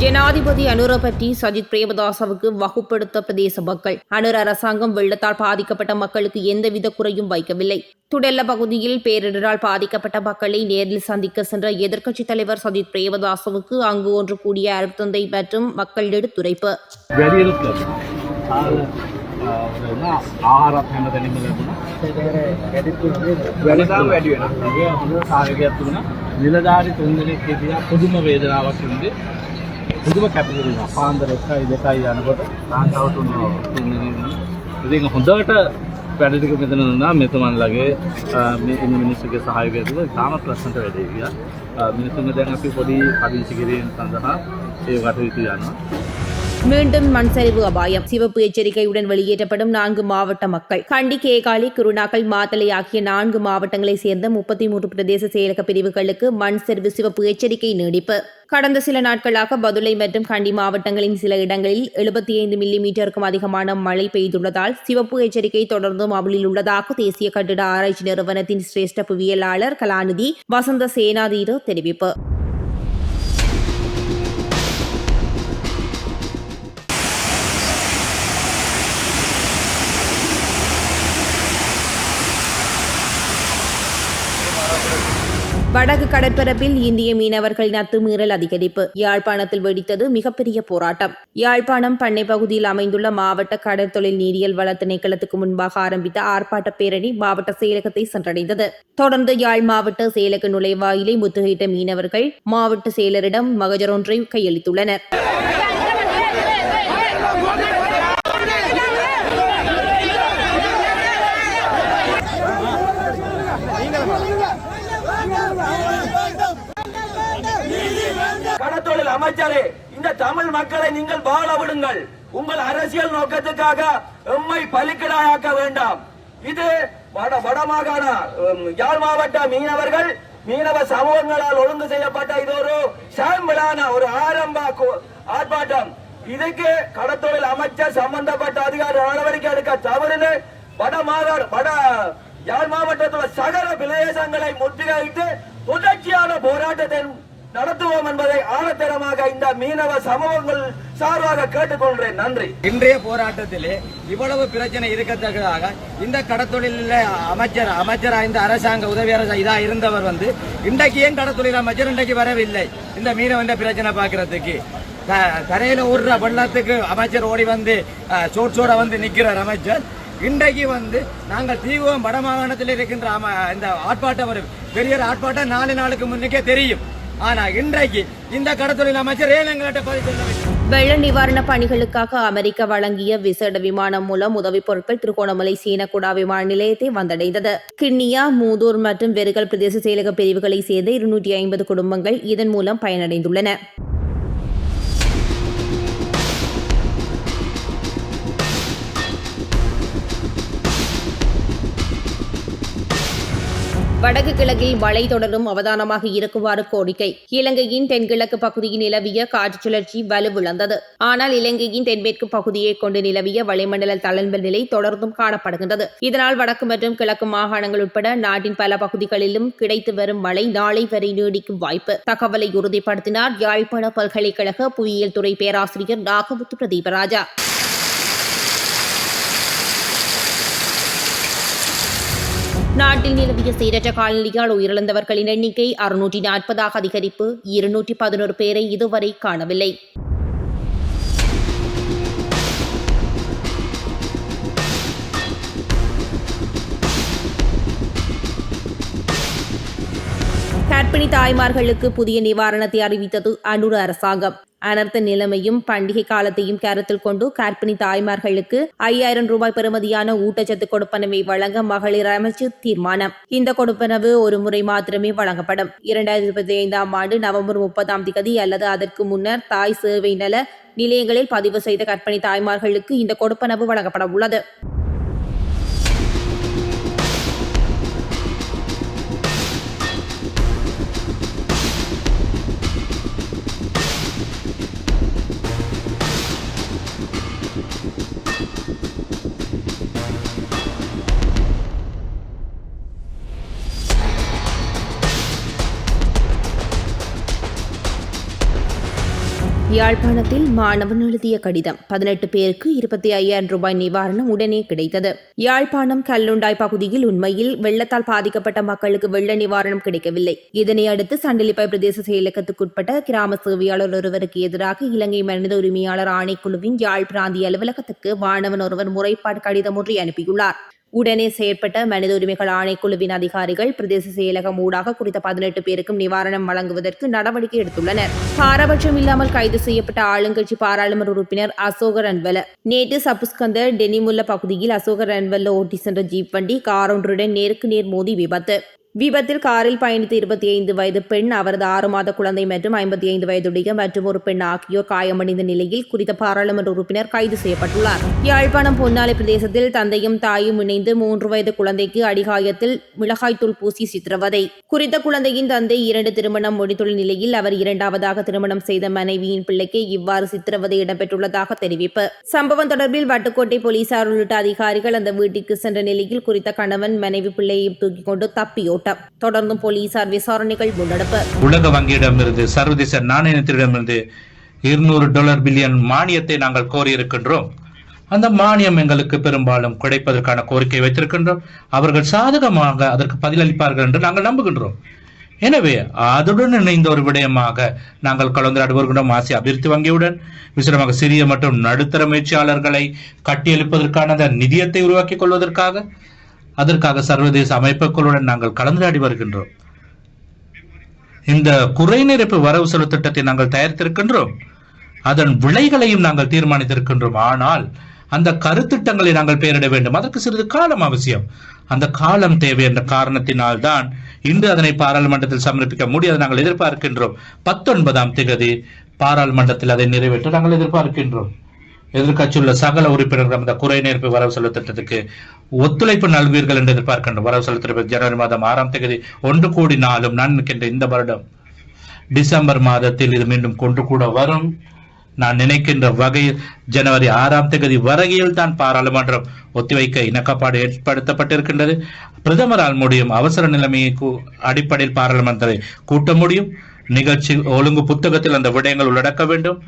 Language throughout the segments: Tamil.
ஜனாதிபதி அனுர பற்றி சஜித் பிரேமதாசவுக்கு வகுப்படுத்த பிரதேச மக்கள் அனுர அரசாங்கம் வெள்ளத்தால் பாதிக்கப்பட்ட மக்களுக்கு எந்தவித குறையும் வைக்கவில்லை துடெல்ல பகுதியில் பேரிடரால் பாதிக்கப்பட்ட மக்களை நேரில் சந்திக்க சென்ற எதிர்க்கட்சித் தலைவர் சஜித் பிரேமதாசவுக்கு அங்கு ஒன்று கூடிய அருத்தந்தை மற்றும் மக்கள் எடுத்துரைப்பு වැඩියලුත් ලැබුණා. ආහාරත් හැම තැනම ලැබුණා. වැඩිදාම වැඩි වෙනවා. ඒ හොඳ සහයෝගයක් තිබුණා. නිලධාරි තුන් දෙනෙක් හිටියා පුදුම වේදනාවක් වින්දේ. පුදුම කැපකිරීමක්. පාන්දර 1යි 2යි යනකොට කාන්තාව තුන තුන් දෙනෙක් ඉතින් හොඳට වැඩ ටික මෙතන දුන්නා මෙතුමන්ලගේ අ, මේ ඉන්න මිනිස්සුගේ සහයෝගය තිබුණා. ඉතාමත් ලස්සනට වැඩේ ගියා. අ, මිනිස්සුන්ගේ දැන් අපි පොඩි පදිංචි කිරීම සඳහා ඒ කටයුතු යනවා. மீண்டும் மண் சரிவு அபாயம். சிவப்பு எச்சரிக்கையுடன் வெளியேற்றப்படும் நான்கு மாவட்ட மக்கள். கண்டி கேகாலி குருணாக்கல் மாத்தலை ஆகிய நான்கு மாவட்டங்களைச் சேர்ந்த முப்பத்தி மூன்று பிரதேச செயலக பிரிவுகளுக்கு மண் சரிவு சிவப்பு எச்சரிக்கை நீடிப்பு. கடந்த சில நாட்களாக பதுளை மற்றும் கண்டி மாவட்டங்களின் சில இடங்களில் எழுபத்தி ஐந்து மில்லி மீட்டருக்கும் அதிகமான மழை பெய்துள்ளதால் சிவப்பு எச்சரிக்கை தொடர்ந்தும் அமலில் உள்ளதாக தேசிய கட்டிட ஆராய்ச்சி நிறுவனத்தின் சிரேஷ்ட புவியியலாளர் கலாநிதி வசந்த சேனாதீர தெரிவிப்பு. வடக்கு கடற்பரப்பில் இந்திய மீனவர்களின் அத்துமீறல் அதிகரிப்பு. யாழ்ப்பாணத்தில் வெடித்தது மிகப்பெரிய போராட்டம். யாழ்ப்பாணம் பண்ணை பகுதியில் அமைந்துள்ள மாவட்ட கடற்தொழில் நீரியல் வள திணைக்களத்துக்கு முன்பாக ஆரம்பித்த ஆர்ப்பாட்ட பேரணி மாவட்ட செயலகத்தை சென்றடைந்தது. தொடர்ந்து யாழ் மாவட்ட செயலக நுழைவாயிலை முத்துகையிட்ட மீனவர்கள் மாவட்ட செயலரிடம் மகஜரொன்றை கையளித்துள்ளனர். கையளித்துள்ளனர் கடத்தொழில் அமைச்சரே இந்த தமிழ் மக்களை நீங்கள் வாழ விடுங்கள். உங்கள் அரசியல் நோக்கத்துக்காக எம்மை பலிக்கடாயாக்க வேண்டாம். இது வட வடமாகாண யாழ் மாவட்ட மீனவர்கள் மீனவ சமூகங்களால் ஒழுங்கு செய்யப்பட்ட இது ஒரு சாம்பிளான ஒரு ஆரம்ப ஆர்ப்பாட்டம். இதுக்கு கடத்தொழில் அமைச்சர் சம்பந்தப்பட்ட அதிகாரி நடவடிக்கை எடுக்க தவறுன்னு வட மாகாண வட யாழ் மாவட்டத்தில் சகல பிரதேசங்களை முற்றுகையிட்டு தொடர்ச்சியான போராட்டத்தை நடத்துவோம் என்பதை ஆழத்தரமாக இந்த மீனவ சமூகங்கள் சார்பாக கேட்டுக்கொள்கிறேன். நன்றி. இன்றைய போராட்டத்திலே இவ்வளவு பிரச்சனை இருக்கத்தக்கதாக இந்த கடத்தொழில அமைச்சர் அமைச்சரா இந்த அரசாங்க உதவி அரசு இதா இருந்தவர் வந்து இன்றைக்கு ஏன் கடத்தொழில் அமைச்சர் இன்றைக்கு வரவில்லை? இந்த மீனவன் பிரச்சனை பார்க்கறதுக்கு. தரையில ஓடுற வெள்ளத்துக்கு அமைச்சர் ஓடி வந்து சோட் சோட வந்து நிக்கிறார் அமைச்சர். இன்றைக்கு வந்து நாங்கள் தீவிரம் வடமாகாணத்தில் இருக்கின்ற இந்த ஆர்ப்பாட்டம் ஒரு பெரிய ஆட்பாட்டம் ஆர்ப்பாட்டம் நாலு நாளுக்கு முன்னுக்கே தெரியும். ஆனா இன்றைக்கு இந்த கடத்தொழில் அமைச்சர் ஏன் பதிவு வெள்ள நிவாரண பணிகளுக்காக அமெரிக்கா வழங்கிய விசேட விமானம் மூலம் உதவிப் பொருட்கள் திருகோணமலை சீனகுடா விமான நிலையத்தை வந்தடைந்தது. கிண்ணியா மூதூர் மற்றும் வெறுகல் பிரதேச செயலக பிரிவுகளைச் சேர்ந்த இருநூற்றி ஐம்பது குடும்பங்கள் இதன் மூலம் பயனடைந்துள்ளன. வடக்கு கிழக்கில் மழை தொடரும் அவதானமாக இருக்குமாறு கோரிக்கை. இலங்கையின் தென்கிழக்கு பகுதியில் நிலவிய காற்று சுழற்சி வலுவிழந்தது ஆனால் இலங்கையின் தென்மேற்கு பகுதியை கொண்டு நிலவிய வளிமண்டல தளர்வு நிலை தொடர்ந்தும் காணப்படுகின்றது. இதனால் வடக்கு மற்றும் கிழக்கு மாகாணங்கள் உட்பட நாட்டின் பல பகுதிகளிலும் கிடைத்து வரும் மழை நாளை வரை நீடிக்கும் வாய்ப்பு. தகவலை உறுதிப்படுத்தினார் யாழ்ப்பாண பல்கலைக்கழக புவியியல் துறை பேராசிரியர் நாகமுத்து பிரதீபராஜா. நாட்டில் நிலவிய சீரற்ற காலநிலையால் உயிரிழந்தவர்களின் எண்ணிக்கை அறுநூற்றி நாற்பதாக அதிகரிப்பு இருநூற்றி பதினோரு பேரை இதுவரை காணவில்லை. கர்ப்பிணி தாய்மார்களுக்கு புதிய நிவாரணத்தை அறிவித்தது அனுர அரசாங்கம். அனர்த்த நிலைமையும் பண்டிகை காலத்தையும் கருத்தில் கொண்டு கர்ப்பிணி தாய்மார்களுக்கு ஐயாயிரம் ரூபாய் பெறுமதியான ஊட்டச்சத்து கொடுப்பனவை வழங்க மகளிர் அமைச்சு தீர்மானம். இந்த கொடுப்பனவு ஒரு முறை மாத்திரமே வழங்கப்படும். இரண்டாயிரத்தி இருபத்தி ஐந்தாம் ஆண்டு நவம்பர் முப்பதாம் தேதி அல்லது அதற்கு முன்னர் தாய் சேவை நல நிலையங்களில் பதிவு செய்த கர்ப்பிணி தாய்மார்களுக்கு இந்த கொடுப்பனவு வழங்கப்பட உள்ளது. யாழ்ப்பாணத்தில் மாணவன் எழுதிய கடிதம். பதினெட்டு பேருக்கு இருபத்தி ஐயாயிரம் ரூபாய் நிவாரணம் உடனே கிடைத்தது. யாழ்ப்பாணம் கல்லுண்டாய் பகுதியில் உண்மையில் வெள்ளத்தால் பாதிக்கப்பட்ட மக்களுக்கு வெள்ள நிவாரணம் கிடைக்கவில்லை. இதனை அடுத்து சண்டிலிப்பை பிரதேச செயலகத்துக்குட்பட்ட கிராம சேவையாளர் ஒருவருக்கு எதிராக இலங்கை மனித உரிமையாளர் ஆணைக்குழுவின் யாழ் பிராந்திய அலுவலகத்துக்கு மாணவன் ஒருவர் முறைப்பாடு கடிதம் ஒன்றை அனுப்பியுள்ளார். உடனே செயற்பட்ட மனித உரிமைகள் ஆணைக்குழுவின் அதிகாரிகள் பிரதேச செயலகம் ஊடாக குறித்த பதினெட்டு பேருக்கும் நிவாரணம் வழங்குவதற்கு நடவடிக்கை எடுத்துள்ளனர். பாரபட்சம் இல்லாமல் கைது செய்யப்பட்ட ஆளுங்கட்சி பாராளுமன்ற உறுப்பினர் அசோகர் ரன்வல. நேற்று சபுஸ்கந்தர் டெனிமுல்ல பகுதியில் அசோகர் ரன்வல்ல ஓட்டி சென்ற ஜீப் வண்டி காரொன்றுடன் நேருக்கு நேர் மோதி விபத்து. விபத்தில் காரில் பயணித்த இருபத்தி ஐந்து வயது பெண் அவரது ஆறு மாத குழந்தை மற்றும் ஐம்பத்தி ஐந்து வயதுடைய மற்றும் ஒரு பெண் ஆகியோர் காயமடைந்த நிலையில் குறித்த பாராளுமன்ற உறுப்பினர் கைது செய்யப்பட்டுள்ளார். யாழ்ப்பாணம் பொன்னாலை பிரதேசத்தில் தந்தையும் தாயும் இணைந்து மூன்று வயது குழந்தைக்கு அடிகாயத்தில் மிளகாய்த்தூள் பூசி சித்திரவதை. குறித்த குழந்தையின் தந்தை இரண்டு திருமணம் முடித்துள்ள நிலையில் அவர் இரண்டாவதாக திருமணம் செய்த மனைவியின் பிள்ளைக்கு இவ்வாறு சித்திரவதை இடம்பெற்றுள்ளதாக தெரிவிப்பு. சம்பவம் தொடர்பில் வட்டுக்கோட்டை போலீசார் உள்ளிட்ட அதிகாரிகள் அந்த வீட்டிற்கு சென்ற நிலையில் குறித்த கணவன் மனைவி பிள்ளையை தூக்கிக் கொண்டு கூட்டம். தொடர்ந்தும் போலீசார் விசாரணைகள் முன்னெடுப்பு. உலக வங்கியிடமிருந்து சர்வதேச நாணயத்திடமிருந்து இருநூறு டாலர் பில்லியன் மானியத்தை நாங்கள் கோரியிருக்கின்றோம். அந்த மானியம் எங்களுக்கு பெரும்பாலும் கிடைப்பதற்கான கோரிக்கை வைத்திருக்கின்றோம். அவர்கள் சாதகமாக அதற்கு பதிலளிப்பார்கள் என்று நாங்கள் நம்புகின்றோம். எனவே அதுடன் இணைந்த ஒரு விடயமாக நாங்கள் கலந்துரையாடி வருகின்றோம். ஆசிய அபிவிருத்தி வங்கியுடன் விசேடமாக சிறிய மற்றும் நடுத்தர முயற்சியாளர்களை கட்டியெழுப்பதற்கான அந்த நிதியத்தை உருவாக்கிக் கொள்வதற்காக. அதற்காக சர்வதேச அமைப்புகளுடன் நாங்கள் கலந்துரையாடி வருகின்றோம். இந்த குறைநிறப்பு வரவு செலவு திட்டத்தை நாங்கள் தயாரித்திருக்கின்றோம். அதன் விலைகளையும் நாங்கள் தீர்மானித்திருக்கின்றோம். ஆனால் அந்த கருத்திட்டங்களை நாங்கள் பெயரிட வேண்டும். அதற்கு சிறிது காலம் அவசியம். அந்த காலம் தேவை என்ற காரணத்தினால் தான் இன்று அதனை பாராளுமன்றத்தில் சமர்ப்பிக்க முடியாது நாங்கள் எதிர்பார்க்கின்றோம். பத்தொன்பதாம் திகதி பாராளுமன்றத்தில் அதை நிறைவேற்ற நாங்கள் எதிர்பார்க்கின்றோம். எதிர்க்கட்சியுள்ள சகல உறுப்பினர்கள் அந்த குறைநீர்ப்பு வரவு செலவு திட்டத்துக்கு ஒத்துழைப்பு நல்வீர்கள் என்று எதிர்பார்க்கின்ற வரவு செலவு திட்டம் ஜனவரி மாதம் ஆறாம் தேதி ஒன்று கோடி நாளும் நன்கின்ற இந்த வருடம். டிசம்பர் மாதத்தில் இது மீண்டும் கொண்டு கூட வரும். நான் நினைக்கின்ற வகையில் ஜனவரி ஆறாம் தேதி வரையில் தான் பாராளுமன்றம் ஒத்திவைக்க இணக்கப்பாடு ஏற்படுத்தப்பட்டிருக்கின்றது. பிரதமரால் முடியும் அவசர நிலைமையை அடிப்படையில் பாராளுமன்றத்தை கூட்ட முடியும். நிகழ்ச்சி ஒழுங்கு புத்தகத்தில் அந்த விடயங்கள் உள்ளடக்க வேண்டும்.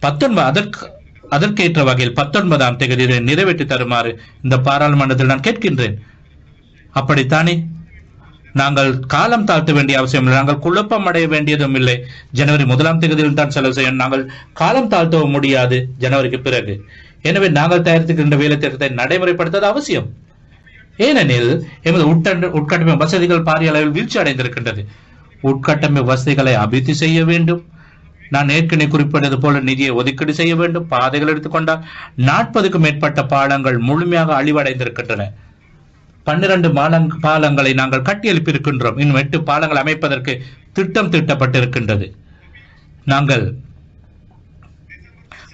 பத்தொன்பது அதற்கு அதற்கேற்ற வகையில் பத்தொன்பதாம் தேதியிலே நிறைவேற்றி தருமாறு இந்த பாராளுமன்றத்தில் நான் கேட்கின்றேன். அப்படித்தானே? நாங்கள் காலம் தாழ்த்த வேண்டிய அவசியம் இல்லை. நாங்கள் குழப்பம் அடைய வேண்டியதும் இல்லை. ஜனவரி முதலாம் தேதியில் தான் செலவு செய்யும் நாங்கள் காலம் தாழ்த்தவும் முடியாது ஜனவரிக்கு பிறகு. எனவே நாங்கள் தயாரித்துக்கின்ற வேலை திட்டத்தை நடைமுறைப்படுத்துவது அவசியம். ஏனெனில் எமது உட்கட்டமை வசதிகள் பாரிய அளவில் வீழ்ச்சி அடைந்திருக்கின்றது உட்கட்டமை வசதிகளை அபிவிருத்தி செய்ய வேண்டும். நான் ஏற்கனவே குறிப்பிட்டது போல நிதியை ஒதுக்கீடு செய்ய வேண்டும் பாதைகள் எடுத்துக்கொண்டால் நாற்பதுக்கும் மேற்பட்ட பாலங்கள் முழுமையாக அழிவடைந்திருக்கின்றன. பன்னிரண்டு மாலங் பாலங்களை நாங்கள் கட்டியெழுப்பியிருக்கின்றோம். இன்னும் எட்டு பாலங்கள் அமைப்பதற்கு திட்டம் தீட்டப்பட்டிருக்கின்றது. நாங்கள்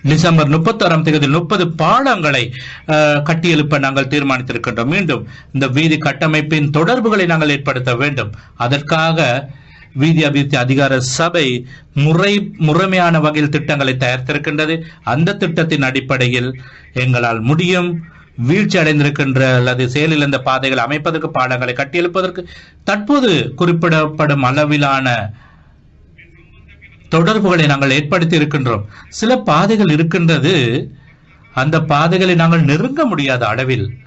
டிசம்பர் முப்பத்தோராம் தேதி முப்பது பாலங்களை அஹ், கட்டியெழுப்ப நாங்கள் தீர்மானித்திருக்கின்றோம். மீண்டும் இந்த வீதி கட்டமைப்பின் தொடர்புகளை நாங்கள் ஏற்படுத்த வேண்டும். அதற்காக வீதி அபிவிருத்தி அதிகார சபை முறை முறைமையான வகையில் திட்டங்களை தயாரித்திருக்கின்றது. அந்த திட்டத்தின் அடிப்படையில் எங்களால் முடியும் வீழ்ச்சி அடைந்திருக்கின்ற அல்லது செயலிழந்த பாதைகளை அமைப்பதற்கு பாடங்களை கட்டியெழுப்பதற்கு தற்போது குறிப்பிடப்படும் அளவிலான தொடர்புகளை நாங்கள் ஏற்படுத்தி இருக்கின்றோம். சில பாதைகள் இருக்கின்றது. அந்த பாதைகளை நாங்கள் நெருங்க முடியாத அளவில்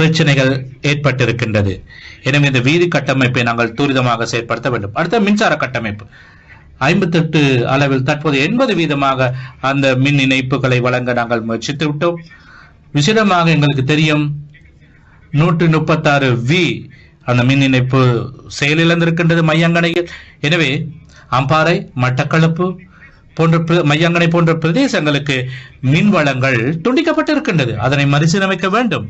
பிரச்சனைகள் ஏற்பட்டிருக்கின்றது. எனவே இந்த வீதி கட்டமைப்பை நாங்கள் துரிதமாக செயற்படுத்த வேண்டும். அடுத்த மின்சார கட்டமைப்பு. ஐம்பத்தெட்டு அளவில் தற்போது எண்பது வீதமாக அந்த மின் இணைப்புகளை வழங்க நாங்கள் முயற்சித்து விட்டோம். விசிடமாக எங்களுக்கு தெரியும் நூற்று முப்பத்தாறு வி அந்த மின் இணைப்பு செயலிழந்திருக்கின்றது மையங்கனையில் எனவே அம்பாறை மட்டக்களப்பு போன்ற மையங்கனை போன்ற பிரதேசங்களுக்கு மின் வளங்கள் துண்டிக்கப்பட்டிருக்கின்றது. அதனை மறுசீரமைக்க வேண்டும்.